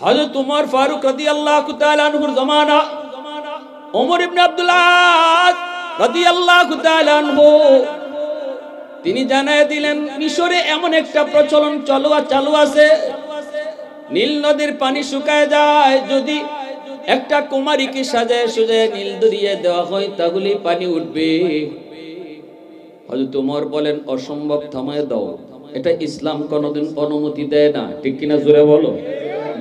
হযরত উমর ফারুক রাদিয়াল্লাহু তাআলা আনহুর জমানা। ওমর ইবনে আব্দুল্লাহ রাদিয়াল্লাহু তাআলা আনহু। তিনি জানায় দিলেন, মিশরে এমন একটা প্রচলন চালু চালু আছে। নীল নদীর পানি শুকায় যায়। যদি একটা কুমারীকে সাজায় সুজায় নীল দরিয়ে দেওয়া হয় তাহলে পানি উঠবে। হয়তো তোমার বলেন, অসম্ভব, থামায় দাও। এটা ইসলাম কোনোদিন অনুমতি দেয় না। ঠিক কিনা জোরে বলো?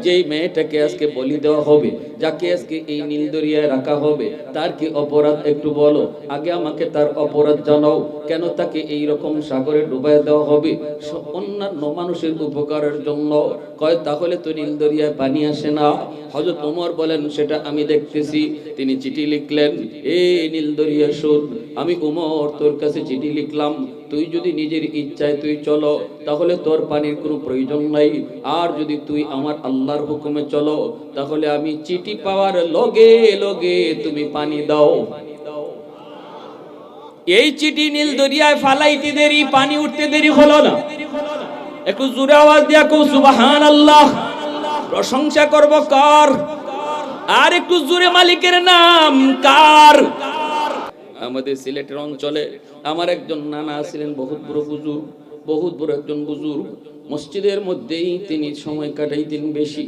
যেই মেয়েটাকে আজকে বলি দেওয়া হবে, যাকে আজকে এই নীল দরিয়ায় রাখা হবে, তার কি অপরাধ একটু বলো? আগে আমাকে তার অপরাধ জানাও। কেন তাকে এই রকম সাগরে ডুবাই দেওয়া হবে? অন্যান্য মানুষের উপকারের জন্য। কয়, তাহলে তো নীল দরিয়ায় পানি আসে না। হজরত ওমর বলেন, সেটা আমি দেখতেছি। তিনি চিঠি লিখলেন, এই নীল দরিয়া শোন, আমি উমর তোর কাছে চিঠি লিখলাম। তুই যদি নিজের ইচ্ছায় তুই চলো, তাহলে তোর পানির কোনো প্রয়োজন নাই। আর যদি তুই আমার আল্লাহর হুকুমে চলো, তাহলে আমি চিঠি পাওয়ার লগে লগে তুমি পানি দাও। এই চিঠি নীল দরিয়ায় ফালাইতে দেরি, পানি উঠতে দেরি হলো না। একটু জোরে আওয়াজ দিয়া কও সুবাহান আল্লাহ প্রশংসা করব কার? আর একটু জোরে মালিকের নাম কার? আমাদের সিলেটের অঞ্চলে আমার একজন নানা ছিলেন বহুত বড় বুজুর্গ বহুত বড় একজন বুজুর্গ মসজিদের মধ্যেই তিনি সময় কাটাইতেন বেশি।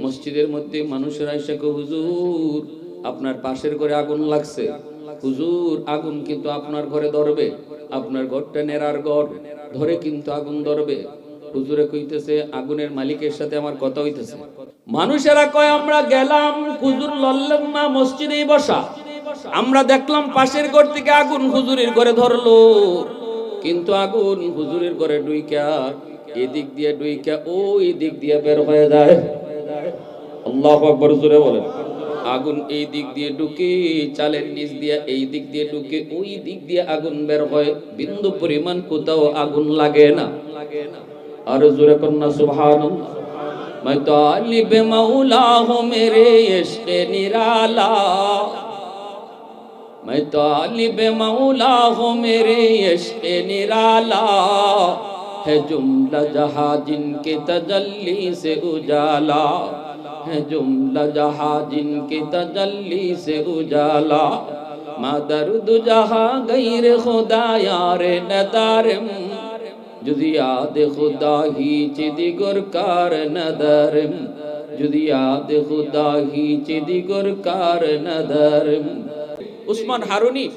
মসজিদের মধ্যে মানুষেরা কয়, হুজুর আপনার পাশের ঘরে আগুন লাগছে। হুজুর আগুন কিন্তু আপনার ঘরে ধরবে। আপনার ঘরটা নেরার ঘর ধরে কিন্তু আগুন ধরবে। হুজুরে কইতেছে আগুনের মালিকের সাথে আমার কথা হইতেছে। মানুষেরা কয় আমরা গেলাম হুজুর লল্লাম মসজিদেই বসা। আমরা দেখলাম পাশের ঘর থেকে আগুন হুজুরের ঘরে ধরলো কিন্তু আগুন হুজুরের ঘরে ডুইকা এদিক দিয়ে ডুইকা ওই দিক দিয়ে বের হয়ে যায় আল্লাহ আকবর জোরে বলেন আগুন এই দিক দিয়ে ঢুকে চালের নিচ দিয়ে এই দিক দিয়ে ঢুকে ওই দিক দিয়ে আগুন বের হয় বিন্দু পরিমাণ কোথাও আগুন লাগে না আর জোরে কন্যা সুবহান मैं तालिब मौला हूँ मेरे इश्क निराला میں طالب مولا ہوں میرے عشق نرالا ہے جملہ جہاں جن کے تجلی سے اجالا ہے جملہ جہاں جن کے تجلی سے اجالا مادرد جہاں غیر خدا یار ندارم جزیاد خدا ہی چی دی کار ندارم جدیاد خدا ہی چی دیگر کار ندارم উসমান হারুনি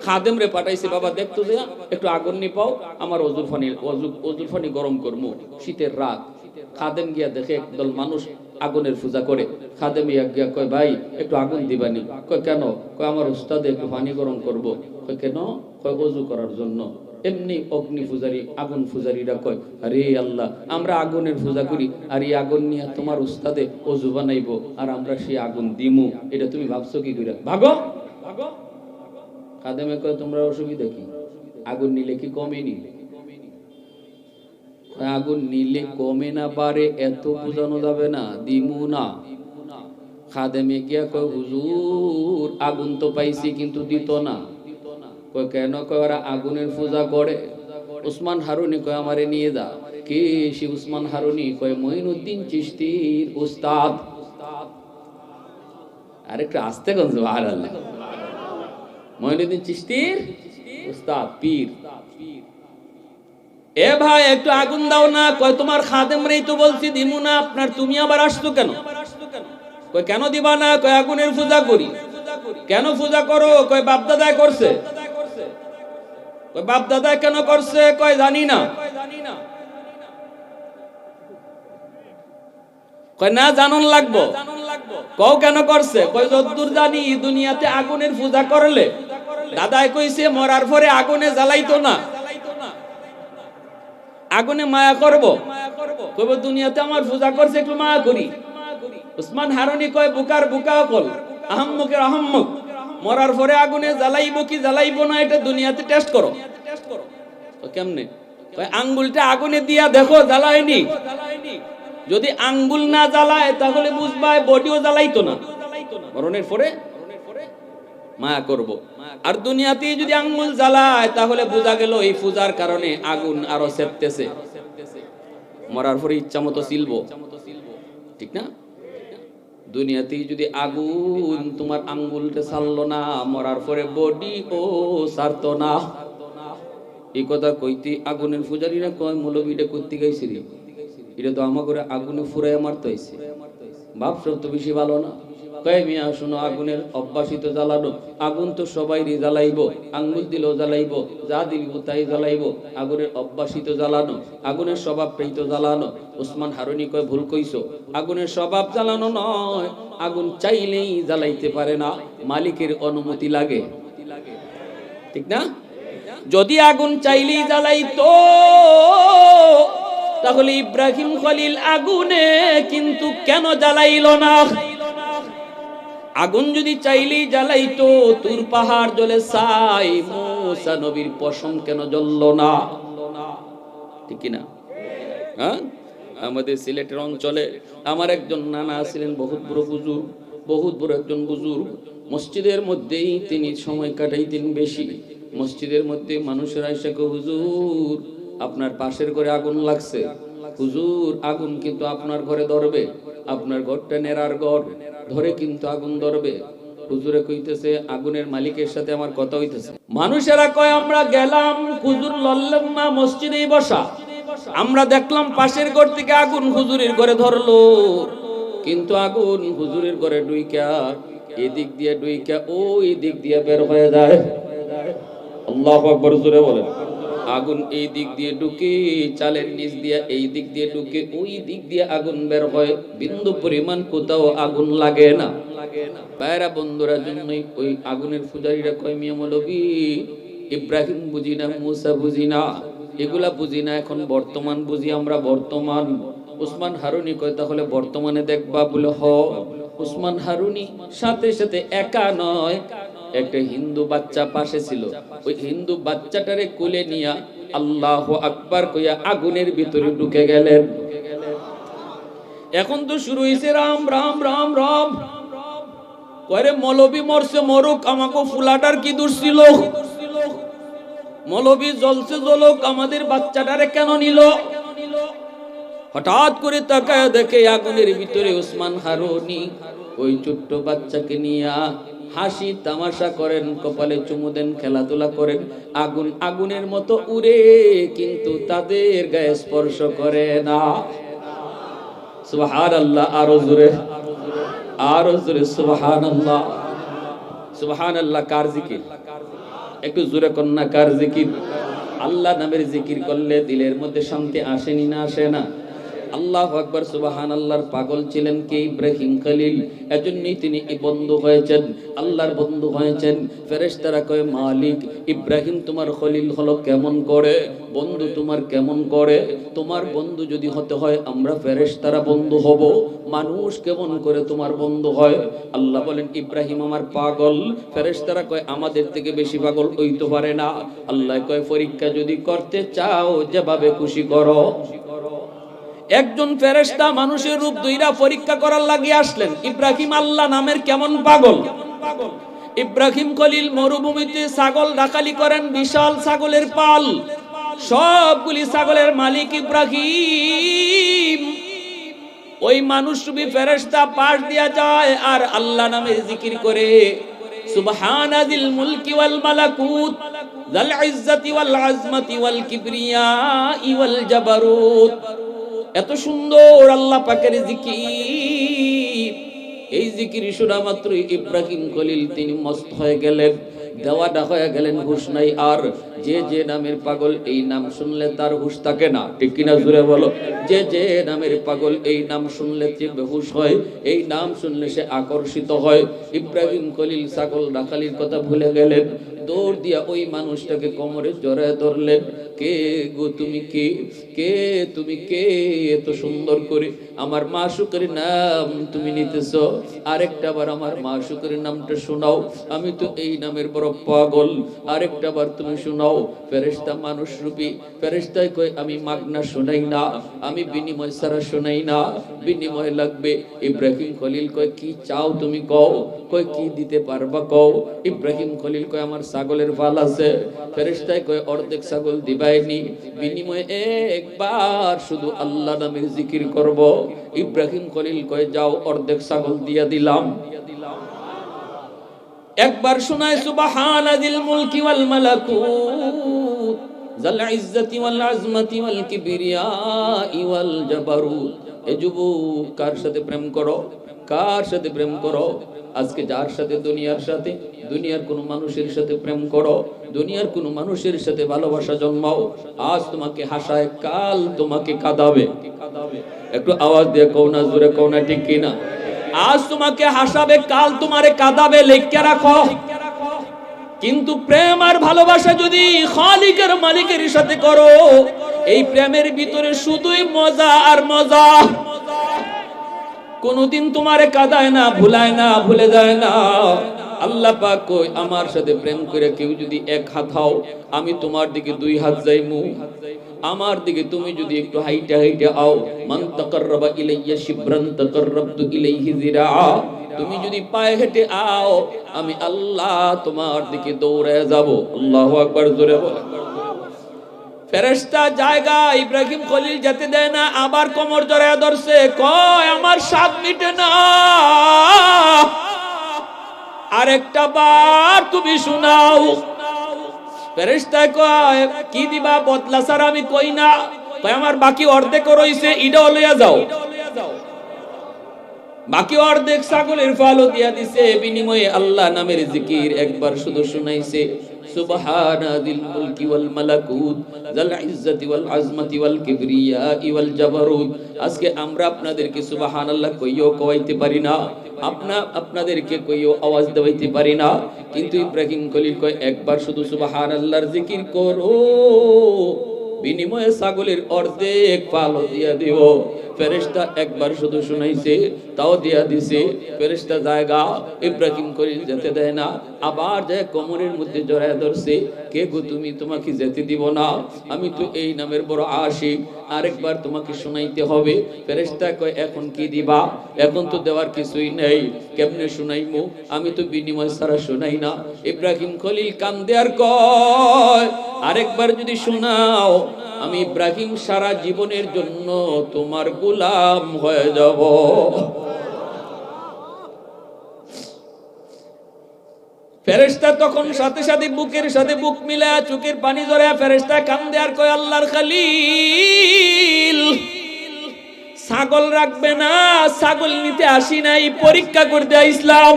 খাদেম রে পাঠাইছে, বাবা দেখতো যে, একটু আগুন নি পাও আমার অজুর ফানি, অজু- অজুর ফানি গরম করমু। শীতের রাত, খাদেম গিয়া দেখে একদল মানুষ আগুনের পূজা করে। খাদেম গিয়া কয়, ভাই, একটু আগুন দিবানি। কয়, কেন? কয়, আমার উস্তাদে একটু পানি গরম করব। কয়, কেন? কয়, অজু করার জন্য। এমনি অগ্নি পূজারি, আগুন পূজারীরা কয়, আরে আল্লাহ, আমরা আগুনের পূজা করি, আর এই আগুন নিয়ে তোমার উস্তাদে অজু বানাইবো, আর আমরা সেই আগুন দিমু। এটা তুমি ভাবছ কি করে ভাগো খাদেমে কয়, তোমরা অসুবিধা কি? আগুন নিলে কি কমে নিলে আগুন নিলে কমে না পারে, এত বুঝানো যাবে না, দিমু না। খাদেমে গিয়া কয়, হুজুর, আগুন তো পাইছি, কিন্তু দিত না। কয়, কেন? কয়, ওরা আগুনের পূজা করে। উসমান হারুনি কয়, আমারে নিয়ে যা। কে? সে উসমান হারুনি কয়, মঈনুদ্দিন চিশতির উস্তাদ। আরেকটু আসতে আর আল্লাহ মঈনুদ্দিন চিশতির উস্তাদ, পীর। এ ভাই, একটু আগুন দাও না, কয় তোমার খাদেম তো বলছি, দিমু না, আপনার তুমি আবার আসতো কেন? কয়, কেন দিবা না, কয়, আগুনের পূজা করি। কেন পূজা করো? কয় বাপ দাদায় করছে। কয় বাপ দাদা কেন করছে? কয়, জানি না। কয়, না, জানন লাগবো। কও, কেন করছে? কয়, যদ্দূর জানি, দুনিয়াতে আগুনের পূজা করলে। দাদাই কইছে, মরার পরে আগুনে জ্বালাইতো না। আগুনে মায়া করব? কইব, দুনিয়াতে আমার পূজা করছে, একটু মায়া করি। উসমান হারুনি কয়, বুকার বুকা কল আহম্মকের আহম্মক। মরার পরে আগুনে জ্বালাইবো কি জ্বালাইবো না, এটা দুনিয়াতে টেস্ট করো। তো কেমনে? আঙ্গুলটা আগুনে দিয়া দেখো, জ্বালায়নি। যদি আঙ্গুল না জ্বালায়, তাহলে বুঝবা বডিও জ্বালাইতো না। মরণের পরে মায়া করব। আর দুনিয়াতে যদি আঙ্গুল জ্বালায়, তাহলে বোঝা গেল এই পূজার কারণে আগুন আরও সেপতেছে। মরার পরে ইচ্ছা মতো সিলবো। ঠিক না? দুনিয়াতে যদি আগুন তোমার আঙ্গুলটা ছাড়লো না, মরার পরে বডি ও ছাড়তো না। এই কথা কইতে আগুনের পূজারীরা কয়, মৌলবীটা করতে গাইছিল এটা তো আমার করে আগুনে ফুরাই মারতে হয়েছে বাপ সব তো বেশি ভালো না। কয় মিয়া, শোনো, আগুনের অভ্যাসিত জ্বালানো। আগুন তো সবাই জ্বালাইব। আঙ্গুল দিলেও জ্বালাইব, যা দিল তাই জ্বালাইব। আগুনের অভ্যাসিত জ্বালানো, আগুনের স্বভাবটাই তো জ্বালানো। ওসমান হারুনি কয়, ভুল কইছো। আগুনের স্বভাব জ্বালানো নয়। আগুন চাইলেই জ্বালাইতে পারে না। মালিকের অনুমতি লাগে। ঠিক না? যদি আগুন চাইলেই জ্বালাইতো তাহলে ইব্রাহিম খলিল আগুনে কিন্তু কেন জ্বালাইল না? আগুন যদি চাইলেই জ্বালাইতো তুর পাহাড় জ্বলে সাই মোসা নবীর পশম কেন জ্বলল না? ঠিক না? হ্যাঁ? আমাদের সিলেটের অঞ্চলে আমার একজন নানা ছিলেন বহুত বড় বুজুর্গ বহুত বড় একজন বুজুর্গ। মসজিদের মধ্যেই তিনি সময় কাটাইতেন বেশি। মসজিদের মধ্যে মানুষেরা কয়, হুজুর আপনার পাশের ঘরে আগুন লাগছে। হুজুর, আগুন কিন্তু আপনার ঘরে ধরবে। আপনার ঘরটা নেরার ঘর, ধরে কিন্তু আগুন ধরবে। হুজুরে কইতেছে, আগুনের মালিকের সাথে আমার কথা হইতেছে। মানুষেরা কয়, আমরা গেলাম, হুজুর না, মসজিদেই বসা। আমরা দেখলাম পাশের ঘর থেকে আগুন হুজুরের ঘরে ধরলো। কিন্তু আগুন হুজুরের ঘরে ডুইকা এদিক দিয়ে ডুইকা ওই দিক দিয়ে বের হয়ে যায়। আল্লাহ আকবর জোরে বলেন। আগুন এই দিক দিয়ে ঢুকে, চালের নিচ দিয়ে এই দিক দিয়ে ঢুকে, ওই দিক দিয়ে আগুন বের হয়। বিন্দু পরিমাণ কোথাও আগুন লাগে না। পায়রা বন্ধুরা, জন্যই ওই আগুনের পূজারীরা কয়, মিয়া ইব্রাহিম বুঝি না, মুসা বুঝি না, এগুলা বুঝি না, এখন বর্তমান বুঝি আমরা বর্তমান। উসমান হারুনি কয়, তাহলে বর্তমানে দেখবা বলে হ। উসমান হারুনি সাথে সাথে একা নয় একটা হিন্দু বাচ্চা পাশে ছিল। ওই হিন্দু বাচ্চাটারে কোলে নিয়া আল্লাহ আকবার কইয়া আগুনের ভিতরে ঢুকে গেলেন। এখন তো শুরু হয়েছে রাম রাম রাম রাম। কয়রে মলবি মরছে মরুক আমাকে ফুলাটার কি দূর ছিল? মলবি জ্বলছে জ্বলক, আমাদের বাচ্চাটারে কেন নিল? হঠাৎ করে তাকায় দেখে আগুনের ভিতরে ওসমান হারুনি, ওই ছোট্ট বাচ্চাকে নিয়া হাসি তামাশা করেন, কপালে চুমু দেন, খেলাধুলা করেন, আগুন আগুনের মতো উড়ে, কিন্তু তাদের গায়ে স্পর্শ করে না। সুবহান আল্লাহ আরও জোরে আরও জোরে সুবহান আল্লাহ সুবহান আল্লাহ কার জিকির? একটু জোরে কন্যা, কার জিকির? আল্লাহ নামের জিকির করলে দিলের মধ্যে শান্তি আসেনি না, আসে না। আল্লাহ আকবর সুবাহান আল্লাহর পাগল ছিলেন কে? ইব্রাহিম খালিল। এজন্যই তিনি বন্ধু হয়েছেন, আল্লাহর বন্ধু হয়েছেন। ফেরেশতারা কয়, মালিক, ইব্রাহিম তোমার খলিল হলো কেমন করে? বন্ধু তোমার কেমন করে? তোমার বন্ধু যদি হতে হয়, আমরা ফেরেশতারা বন্ধু হব। মানুষ কেমন করে তোমার বন্ধু হয়? আল্লাহ বলেন, ইব্রাহিম আমার পাগল। ফেরেশতারা কয়, আমাদের থেকে বেশি পাগল হইতে পারে না। আল্লাহ কয়, পরীক্ষা যদি করতে চাও, যেভাবে খুশি করো। একজন ফেরেশতা মানুষের রূপ দুইরা পরীক্ষা করার লাগিয়ে আসলেন। ইব্রাহিম আল্লাহ নামের কেমন পাগল? ইব্রাহিম খলিল মরুভূমিতে ছাগল রাখালি করেন, বিশাল ছাগলের পাল। সবগুলি ছাগলের মালিক ইব্রাহিম। ওই মানুষ রূপী ফেরেশতা পাশ দিয়া যায় আর আল্লাহ নামে জিকির করে সুবহানাদিল মুলকি ওয়াল মালাকুত কিবরিয়া এত সুন্দর আল্লাহ পাকের জিকি এই জিকির শোনা মাত্র ইব্রাহিম খলিল তিনি মস্ত হয়ে গেলেন, দেওয়াটা হয়ে গেলেন ঘোষণাই নাই আর যে যে নামের পাগল এই নাম শুনলে তার হুশ থাকে না। ঠিক কিনা জুড়ে বলো? যে যে নামের পাগল এই নাম শুনলে সে বেহুশ হয়, এই নাম শুনলে সে আকর্ষিত হয়। ইব্রাহিম খলিল ছাগল রাখালির কথা ভুলে গেলেন। দৌড় দিয়া ওই মানুষটাকে কোমরে জড়ায় ধরলেন। কে গো তুমি কে? কে তুমি কে? এত সুন্দর করে আমার মা শুকরের নাম তুমি নিতেছ। আরেকটা বার আমার মা শুকরের নামটা শোনাও। আমি তো এই নামের বড় পাগল। আরেকটা বার তুমি শোনাও। জন্মাও ফেরেশতা মানুষ রূপী। ফেরেশতায় কই আমি মাগনা শোনাই না, আমি বিনিময় ছাড়া শোনাই না, বিনিময় লাগবে। ইব্রাহিম খলিল কয়, কি চাও তুমি কও, কয়, কি দিতে পারবা কও? ইব্রাহিম খলিল কয়, আমার ছাগলের ফাল আছে। ফেরেশতায় কয়, অর্ধেক ছাগল দিবাইনি, বিনিময়ে একবার শুধু আল্লাহ নামের জিকির করব। ইব্রাহিম খলিল কয়, যাও, অর্ধেক ছাগল দিয়া দিলাম। একবার শোনায় মুলকি ওয়াল জাল ইজ্জতি ওয়াল আজমতি ওয়াল ওয়াল জাবারুত। এ যুবক, কার সাথে প্রেম করো? কার সাথে প্রেম করো? আজকে যার সাথে? দুনিয়ার সাথে? দুনিয়ার কোন মানুষের সাথে প্রেম করো? দুনিয়ার কোন মানুষের সাথে ভালোবাসা জন্মাও? আজ তোমাকে হাসায়, কাল তোমাকে কাঁদাবে। একটু আওয়াজ দিয়ে কও না, জোরে কও না, ঠিক কিনা? আজ তোমাকে হাসাবে, কাল তোমারে কাঁদাবে, লেখকে রাখো। কিন্তু প্রেম আর ভালোবাসা যদি খালিকের মালিকের সাথে করো, এই প্রেমের ভিতরে শুধুই মজা আর মজা। কোনদিন তোমারে কাঁদায় না, ভুলায় না, ভুলে যায় না। আল্লাহ পাক কই, আমার সাথে প্রেম করে কেউ যদি এক হাত হাও, আমি তোমার দিকে দুই হাত যাইমু। আমার দিকে তুমি যদি একটু হাইটে হাইটে আও, মান তাকাররাবা ইলাইয়া শিবরান তাকাররাবতু ইলাইহি জিরা তুমি যদি পায়ে হেঁটে আও, আমি আল্লাহ তোমার দিকে দৌড়ে যাব। আল্লাহু আকবার, জোরে বলে। ফেরেশতা জায়গা ইব্রাহিম খলিল যেতে দেয় না, আবার কোমর জড়ায় ধরছে। কয়, আমার স্বাদ মিটে না। আরেকটা বার তুমি শোনাও। ফেরেশতা কয়, কি দিবা বদলা স্যার আমি কই না? কয়, আমার বাকি অর্ধেক রইছে ইডা লইয়া যাও। বাকি অর্ধেক ছাগলের ফালও দিয়া দিছে, বিনিময়ে আল্লাহ নামের জিকির একবার শুধু শুনাইছে। আজকে আমরা আপনাদেরকে সুবহানাল্লাহ কইও কওয়াইতে পারি না। আপনা আপনাদেরকে কইও আওয়াজ দেওয়াইতে পারি না। কিন্তু ইব্রাহিম খলিল কয়, একবার শুধু সুবহানাল্লাহর জিকির করো। বিনিময়ে ছাগলের অর্ধেক পালও দিয়া দিব ফেরেশতা একবার শুধু শুনাইছে, তাও দিয়া দিছে, ফেরেশতা জায়গা ইব্রাহিম করে যেতে দেয় না। আবার যায় কোমরের মধ্যে জড়ায় ধরছে, কে গো তুমি? তোমাকে যেতে দিব না। আমি তো এই নামের বড় আশিক। আরেকবার তোমাকে শোনাইতে হবে। ফেরেশতা কয়, এখন কি দিবা? এখন তো দেওয়ার কিছুই নেই। কেমনে শুনাইমু? আমি তো বিনিময় ছাড়া শুনাই না। ইব্রাহিম খলিল কান্দে আর কয়, আরেকবার যদি শোনাও, আমি ইব্রাহিম সারা জীবনের জন্য তোমার গোলাম হয়ে যাব। ফেরেশতা তখন সাথে সাথে বুকের সাথে বুক মিলায়া চোখের পানি ধরে ফেরেশতা কান্দে আর কয়, আল্লাহর খালিল, ছাগল রাখবে না, ছাগল নিতে আসি নাই, পরীক্ষা করতে ইসলাম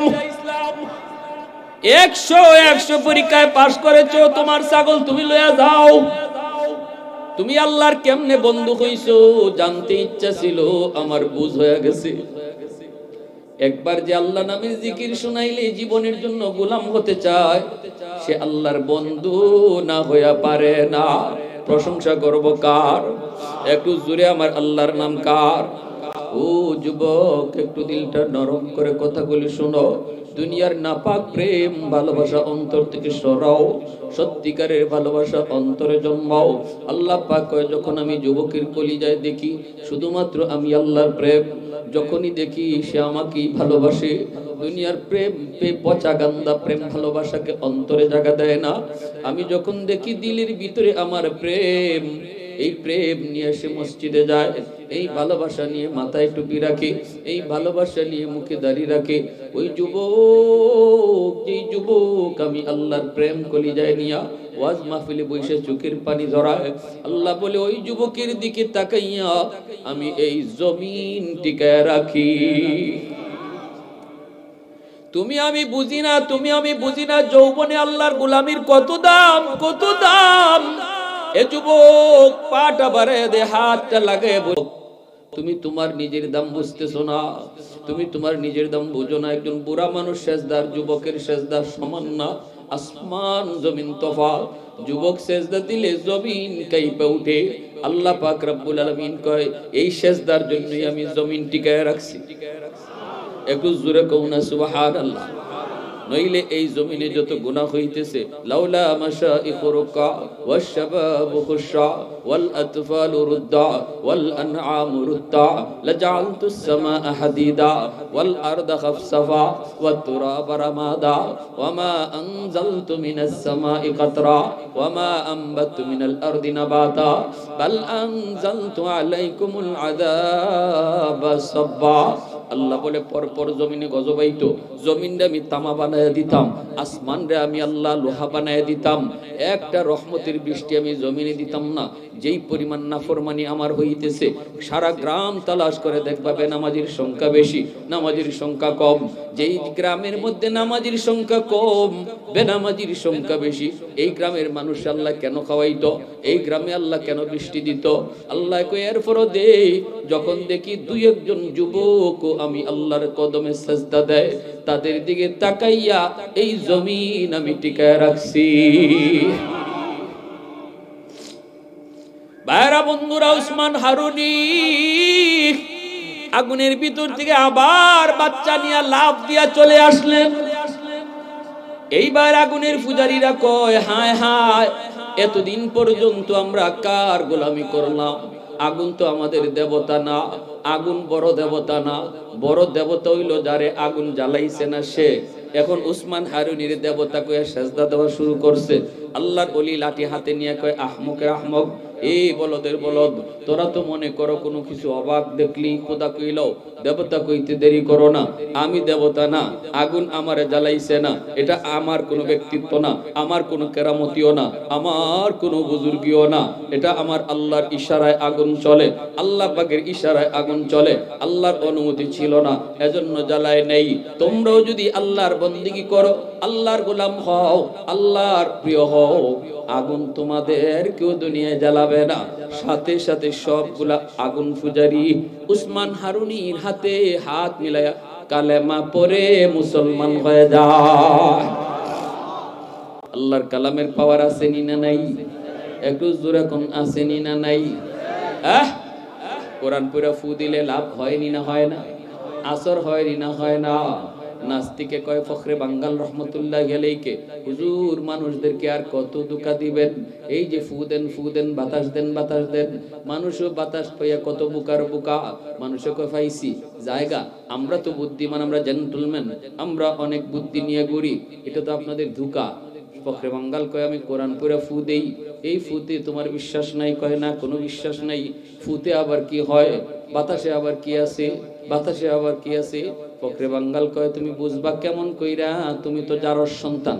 একশো একশো পরীক্ষায় পাশ করেছ, তোমার ছাগল তুমি লইয়া যাও। তুমি আল্লাহর কেমনে বন্ধু হইছো? জানতে ইচ্ছা ছিল, আমার বুঝ হয়ে গেছে। একবার যে আল্লাহ নামের জিকির শুনাইলে জীবনের জন্য গোলাম হতে চায়, সে আল্লাহর বন্ধু না হইয়া পারে না। প্রশংসা করব কার? একটু জুড়ে আমার আল্লাহর নাম কার? ও যুবক, একটু দিলটা নরম করে কথাগুলি শোনো। দুনিয়ার নাপাক প্রেম, ভালোবাসা অন্তর থেকে সরাও, সত্যিকারের ভালোবাসা অন্তরে জন্মাও। আল্লাহ পাক যখন আমি যুবকের কলিজায় দেখি, শুধুমাত্র আমি আল্লাহর প্রেম, যখনই দেখি সে আমাকেই ভালোবাসে, দুনিয়ার প্রেম পচা গান্দা প্রেম ভালোবাসাকে অন্তরে জায়গা দেয় না। আমি যখন দেখি দিলের ভিতরে আমার প্রেম এই প্রেম নিয়ে সে মসজিদে যায়, এই ভালোবাসা নিয়ে মাথায় টুপি রাখে, এই ভালোবাসা নিয়ে মুখে দাঁড়িয়ে রাখে। ওই যুবক, যেই যুবক, আমি আল্লাহর প্রেম কলি যায় নিয়া ওয়াজ মাহফিলে বসে চোখের পানি ধরায়। আল্লাহ বলে, ওই যুবকের দিকে তাকাইয়া আমি এই জমিন টিকায় রাখি। তুমি আমি বুঝি না, তুমি আমি বুঝি না, যৌবনে আল্লাহর গোলামির কত দাম কত দাম? যুবক, পাটা বারে দে, হাতটা লাগে তুমি তোমার নিজের দাম বুঝতেছো না। তুমি তোমার নিজের দাম বুঝো না। একজন বুড়া মানুষ, সেজদার যুবকের সেজদার সমান না। আসমান জমিন তফা যুবক সেজদা দিলে জমিন কাইপে উঠে। আল্লাহ পাক রব্বুল আলামিন কয়, এই সেজদার জন্যই আমি জমিন টিকায় রাখছি। একটু জোরে কও না, সুবহানাল্লাহ। নইলে এই জমিনে যত গুনাহ হইতেছে, লাউলা মাশাইখুরুকা ওয়াশশাবাবু খুশা ওয়াল আতফালু রুদ্দা ওয়াল আনআমু রুদ্দা লাজআলতুস সামাআ হাদিদা ওয়াল আরদা খাফসাফা ওয়াত তুরাবা রামাদা, ওয়ামা আনজালতু মিনাস সামাই কাতরা, ওয়ামা আনবাতু মিনাল আরদি নাবাতা, বাল আনজালতু আলাইকুমুল আযাবা সাব্বা। আল্লাহ বলে, পরপর জমিনে গজবাইতো। জমিনটা আমি তামা বানায় দিতাম আসমান রে আমি আল্লাহ লোহা বানায় দিতাম। একটা রহমতের বৃষ্টি আমি জমিনে দিতাম না। যেই পরিমাণ নাফরমানি আমার হইতেছে, সারা গ্রাম তালাশ করে দেখবা বেনামাজির সংখ্যা বেশি, নামাজির সংখ্যা কম। যেই গ্রামের মধ্যে নামাজির সংখ্যা কম বেনামাজির সংখ্যা বেশি। এই গ্রামের মানুষ আল্লাহ কেন খাওয়াইতো? এই গ্রামে আল্লাহ কেন বৃষ্টি দিত? আল্লাহ এরপরও দে যখন দেখি দুই একজন যুবক আমি আল্লাহর কদমে সাজদা দেয়, তাদের দিকে তাকাইয়া এই জমিন আমি টিকায় রাখছি। ভাইরা বন্ধুরা, উসমান হারুনি আগুনের ভিতর থেকে আবার বাচ্চা নিয়ে লাভ দিয়া চলে আসলেন। এইবার আগুনের পূজারীরা কয়, হায় হায়, এতদিন পর্যন্ত আমরা কার গোলামি করলাম? আগুন তো আমাদের দেবতা না। আগুন বড় দেবতা না। বড় দেবতা হইল যারে আগুন জ্বালাইছে না সে। এখন উসমান হারুনির দেবতা কয়ে সেজদা দেওয়া শুরু করছে। আল্লাহর অলি লাঠি হাতে নিয়ে কয় আহমকে আহমক এই বলদের বলদ, তোরা তো মনে করো কোনো কিছু অবাক দেখলি, খোদা কইল, দেবতা কইতে দেরি করো না, আমি দেবতা না, আগুন আমারে জ্বালাইছে না, এটা আমার কোনো ব্যক্তিত্ব না, আমার কোনো কেরামতিও না, আমার কোনো বুজুর্গিও না, এটা আমার আল্লাহর ইশারায় আগুন চলে, আল্লাহ পাকের ইশারায় আগুন চলে, আল্লাহর অনুমতি ছিল না, এজন্য জ্বালায় নেই। তোমরাও যদি আল্লাহর বন্দিগি করো, আল্লাহর গোলাম হও, আল্লাহর প্রিয় হও আগুন তোমাদের কেউ দুনিয়ায় জ্বালাবে না। সাথে সাথে সবগুলা আগুন পূজারি উসমান হারুনির হাতে হাত মিলায়া কালেমা পরে মুসলমান হয়ে যায়। আল্লাহর কালামের পাওয়ার আছে নি নাই? একটু জোরে কোন আছে নি না নাই? আহ! কোরআন পুরা ফু দিলে লাভ হয়নি না হয় না? আসর হয়নি না হয় না? নাস্তিকে কয়, ফখরে বাঙ্গাল রহমতুল্লাহ গেলেইকে হুজুর, মানুষদেরকে আর কত দুকা দিবেন? এই যে ফু দেন ফু দেন, বাতাস দেন বাতাস দেন। মানুষও বাতাস পাইয়া কত বুকার বুকা। মানুষে কয় পাইছি জায়গা, আমরা তো বুদ্ধিমান, আমরা জেন্টলম্যান আমরা অনেক বুদ্ধি নিয়ে ঘুরি এটা তো আপনাদের ধোকা। ফখরে বাঙ্গাল কয়, আমি কোরআন পড়ে ফু দেই। এই ফুতে তোমার বিশ্বাস নাই, কয়, না, কোনো বিশ্বাস নাই। ফুতে আবার কি হয়? বাতাসে আবার কি আছে? বাতাসে আবার কি আছে? ফখরে বাঙ্গাল কয়, তুমি বুঝবা কেমন কইরা? তুমি তো যারর সন্তান।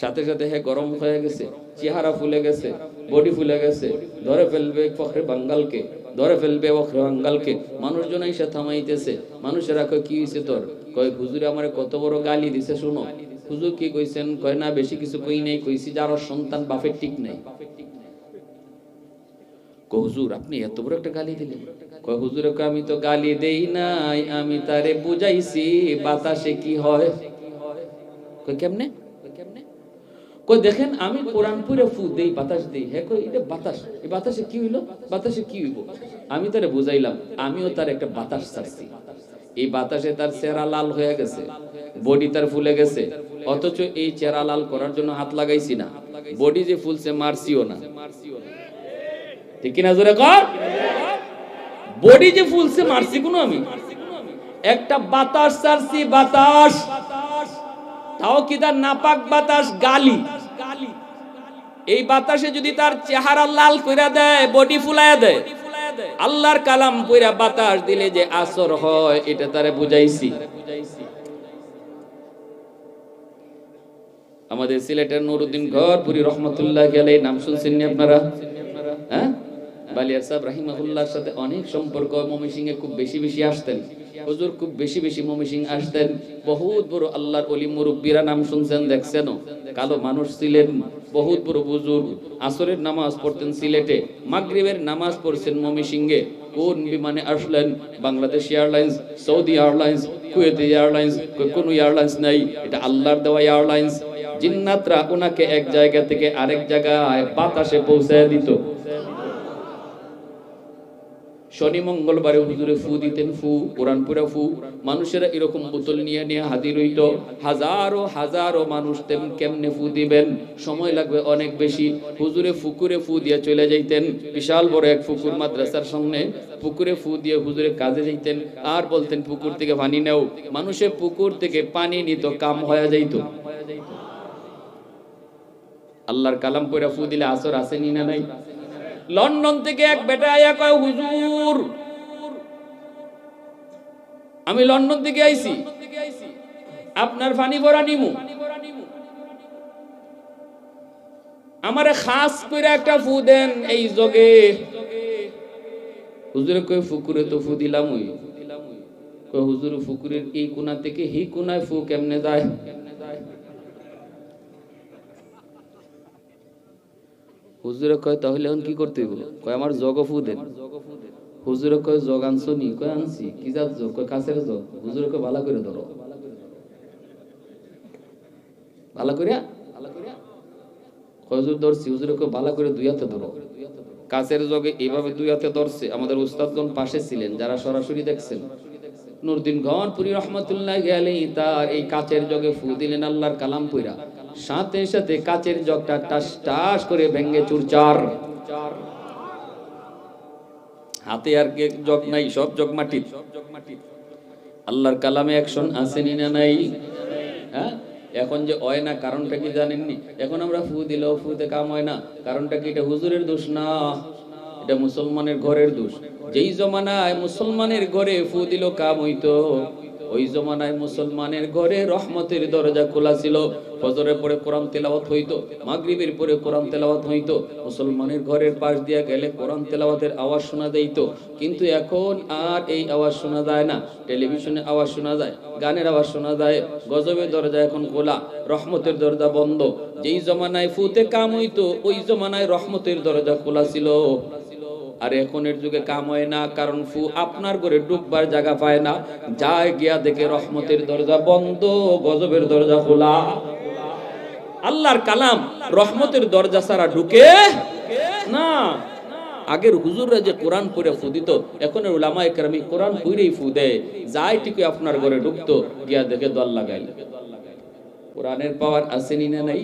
সাথে সাথে হে গরম হয়ে গেছে, চেহারা ফুলে গেছে, বডি ফুলে গেছে, ধরে ফেলবে ফখরে বাঙ্গালকে, ধরে ফেলবে ফখরে বাঙ্গালকে। মানুষজন এসে থামাইতেছে, মানুষেরা কয়, কি হয়েছে তোর? কয়, হুজুরে আমার কত বড় গালি দিছে, শুনো। হুজুর কি কইছেন? কয়, না, বেশি কিছু কই নাই, কইছি যার সন্তান, বাপের ঠিক নাই। কয়, হুজুর, আপনি এত বড় একটা গালি দিলেন। কয় হুজুর কয় আমি তো গালি দেই নাই, আমি তারে বুঝাইছি, বাতাসে কি হয়? কয়, কেমনে? কই দেখেন, আমি কোরআন পড়ে ফু দেই, বাতাস দেই। হ্যাঁ কই এটা বাতাস। এই বাতাসে কি হইল? বাতাসে কি হইব? আমি তারে বুঝাইলাম, আমিও তার একটা বাতাস ছাড়ছি। এই বাতাসে তার চেহারা লাল হয়ে গেছে, বডি তার ফুলে গেছে, অথচ এই চেহারা লাল করার জন্য হাত লাগাইছি না। বডি যে ফুলছে, মারছিও না। ঠিক কিনা জোরে কর বডি যে ফুলছে, মারছি কোনো আমি? একটা বাতাস ছাড়ছি, বাতাস। তাও কি তার নাপাক বাতাস? গালি। এই বাতাসে যদি তার চেহারা লাল কইরা দেয়, বডি ফুলাইয়া দেয়, আল্লাহর কালাম পইরা বাতাস দিলে যে আসর হয়, এটা তারে বুঝাইছি। আমাদের সিলেটের নুরুদ্দিন ঘরপুরি রহমতুল্লাহ গেলে নাম শুনছেন আপনারা? হ্যাঁ? বালিয়ার সাহেব রাহিমাহুল্লাহর সাথে অনেক সম্পর্ক মমিসিং এ খুব বেশি বেশি আসতেন। হুজুর খুব বেশি বেশি মমিসিং আসতেন। বহুত বড় আল্লাহর অলি মুরব্বীরা নাম শুনছেন দেখছেন কালো মানুষ ছিলেন, বহুত বড় বুজুর্গ। আসরের নামাজ পড়তেন সিলেটে, মাগরিবের নামাজ পড়ছেন মমিসিংহে কোন বিমানে আসলেন? Bangladesh airlines, Saudi airlines, Kuwait airlines কোন এয়ারলাইন্স নাই। এটা আল্লাহর দেওয়া এয়ারলাইন্স। জিন্নাতরা ওনাকে এক জায়গা থেকে আরেক জায়গায় বাতাসে পৌঁছায় দিত। শনি মঙ্গলবারে হুজুরে ফু দিতেন, ফু, কোরআন পুরা ফু। মানুষেরা এরকম বোতল নিয়ে নিয়ে হাজির হইতো। হাজারো হাজারো মানুষ তেম কেমনে ফু দিবেন? সময় লাগবে অনেক বেশি। হুজুরে ফুকুরে ফু দিয়ে চলে যাইতেন। বিশাল বড় এক ফুকুর মাদ্রাসার সামনে। পুকুরে ফু দিয়ে হুজুরে কাজে যাইতেন। আর বলতেন, পুকুর থেকে পানি নেও। মানুষে পুকুর থেকে পানি নিত, কাম হয়ে যাইত। আল্লাহর কালাম পয়রা ফু দিলে আসর আসেনি না নাই? লন্ডন থেকে এক বেটা আয়া কয়, হুজুর, আমি লন্ডন থেকে আইছি। আপনার ফানি ভরা নিমু। আমারে খাস করে একটা ফু দেন এই জগে। হুজুরে কই ফুকুরে তো ফু দিলাম ওই কই হুজুর, ফুকুরের এই কোনা থেকে হি কোনায় ফু কেমনে যায়? হুজুরে কয়, তাহলে এখন কি করতে হইব? কয়, আমার জগ ফু দেন হুজুরে কয়, জগ আনছো নি? কয়, আনছি। কি জাত জগ? কয়, কাছের জগ। হুজুরে কয়, ভালো করে ধরো। ভালো করিয়া? হুজুর, ধরছি। হুজুরে কয়, ভালো করে দুই হাতে ধরো। কাছের জগে এইভাবে দুই হাতে ধরছে। আমাদের উস্তাদগণ পাশে ছিলেন, যারা সরাসরি দেখছেন। নুরদিন গনপুরি রহমতুল্লাহ গেলেই তার এই কাচের জগে ফু দিলেন আল্লাহর কালাম পুরা সাথে সাথে কাচের জগটা টাস টাস করে ভেঙ্গে চুরচার। হাতে আর কে জগ নাই, সব জগ মাটির। আল্লাহর কালামে অ্যাকশন আসেনি না নাই? হ্যাঁ? এখন যে হয় না, কারণটা কি জানেননি? এখন আমরা ফু দিলেও ফুতে কাম হয় না। কারণটা কি এটা হুজুরের দোষ না? এটা মুসলমানের ঘরের দোষ। যেই জমানায় মুসলমানের ঘরে ফু দিল কাম হইতো। ওই জমানায় মুসলমানের ঘরে রহমতের দরজা খোলা ছিল। ফজরের পরে কোরআন তেলাওয়াত হইতো, মাগরিবের পরে কোরআন তেলাওয়াত হইতো। মুসলমানের ঘরের পাশ দিয়া গেলে কোরআন তেলাওয়াতের আওয়াজ শোনা যাইতো। কিন্তু এখন আর এই আওয়াজ শোনা যায় না। টেলিভিশনে আওয়াজ শোনা যায়, গানের আওয়াজ শোনা যায়, গজবের দরজা এখন খোলা, রহমতের দরজা বন্ধ। যেই জমানায় ফুতে কাম হইতো, ওই জমানায় রহমতের দরজা খোলা ছিল। আর এখনের যুগে কাম হয় না, কারণ ফু আপনার ঘরে ডুববার জায়গা পায় না। যায় গিয়া দেখে রহমতের দরজা বন্ধ, গজবের দরজা খোলা। আল্লাহর কালাম, রহমতের দরজা ছাড়া ঢুকে না। আগের হুজুররা যে কোরআন পড়ে ফু দিত এখন একরামি কোরআন পড়েই ফু দেয়। যাই টিকে আপনার ঘরে ঢুকতো, গিয়া দেখে দল লাগাইল। কোরআনের পাওয়ার আসেনি না নাই?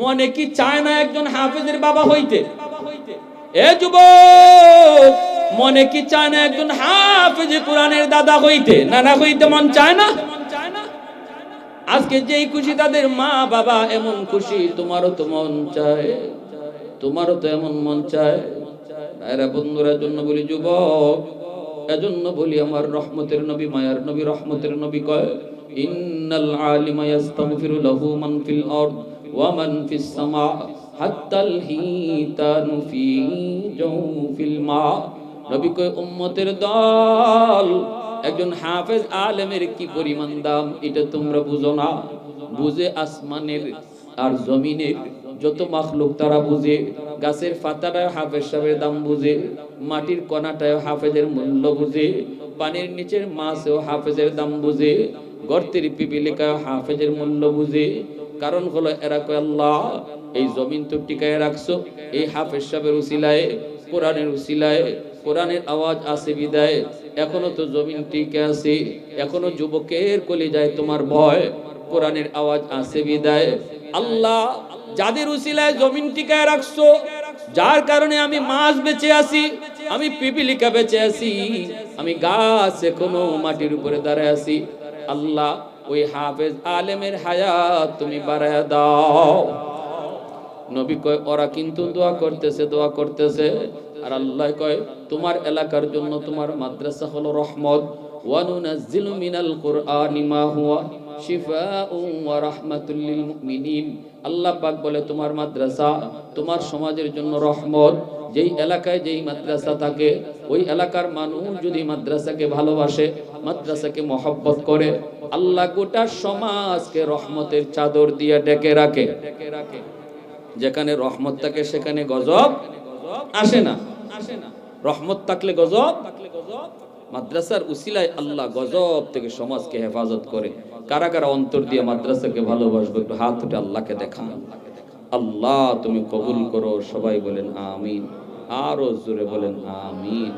মনে কি চায় না একজন হাফেজের বাবা হইতে? এ যুবক, মনে কি চায় না একজন হাফেজ কোরআনের দাদা হইতে? নানা হইতে মন চায় না? আজকে যেই খুশি তাদের মা বাবা, এমন খুশি, তোমারও তো মন চায়, তোমারও তো এমন মন চায়। ভাইরা, বন্ধুরা জন্য বলি যুবক, এজন্য বলি আমার রহমতের নবী, মায়ার নবী, রহমতের নবী কয়, ইন্নাল আলিমা ইয়াস্তাগফিরু লাহু মান ফিল আরদ ওয়া মান ফিস সামা হাত্তাল হিতানু ফি জাওফিল নবী কয়, উম্মতের দল, একজন হাফেজ আলেমের কি পরিমাণ দাম? এটা তোমরা বুঝো না। বুঝে আসমানের আর জমিনের যত মাখলুক তারা বুঝে। গাছের পাতাটায় হাফেজ সাহেবের দাম বুঝে। মাটির কণাটায় হাফেজের মূল্য বুঝে। পানির নিচের মাছেও হাফেজের দাম বুঝে। গর্তের পিপিলিকায় হাফেজের মূল্য বুঝে। কারণ হলো এরা কয়, আল্লাহ, এই জমিন তো টিকায় রাখছো, এই হাফেজ সাহেবের উসিলায়, কোরআনের উসিলায়, কোরআনের আওয়াজ আছে বিদায়, এখনও তো জমিন টিকে আছে, এখনও যুবকের কলি যায় তোমার ভয়, কোরআনের আওয়াজ আছে বিদায়, আল্লাহ, যাদের উসিলায় জমিন টিকায় রাখছো, যার কারণে আমি মাছ বেঁচে আছি, আমি পিপিলিকা বেঁচে আছি, আমি গাছ এখনও মাটির উপরে দাঁড়ায় আছি, আল্লাহ ওই হাফেজ আলেমের হায়াত তুমি বাড়ায় দাও। নবী কয়, ওরা কিন্তু দোয়া করতেছে দোয়া করতেছে। আর আল্লাহ কয়, তোমার এলাকার জন্য তোমার মাদ্রাসা হলো রহমত। ওয়ানুনাজ্জিলু মিনাল কুরআনি মা হুয়া। সমাজের জন্য রহমত। যেই এলাকায় যেই মাদ্রাসা থাকে, ওই এলাকার মানুষ যদি ভালোবাসে মহব্বত করে, আল্লাহ গোটা সমাজকে রহমতের চাদর দিয়ে ডেকে রাখে। যেখানে রহমত থাকে, সেখানে গজব আসে না আসে না। রহমত থাকলে গজব, মাদ্রাসার উসিলায় আল্লাহ গজব থেকে সমাজকে হেফাজত করে। কারা কারা অন্তর দিয়ে মাদ্রাসাকে ভালোবাসবো, একটু হাত উঠে আল্লাহকে দেখান। আল্লাহ, তুমি কবুল করো, সবাই বলেন আমিন, আরও জোরে বলেন আমিন।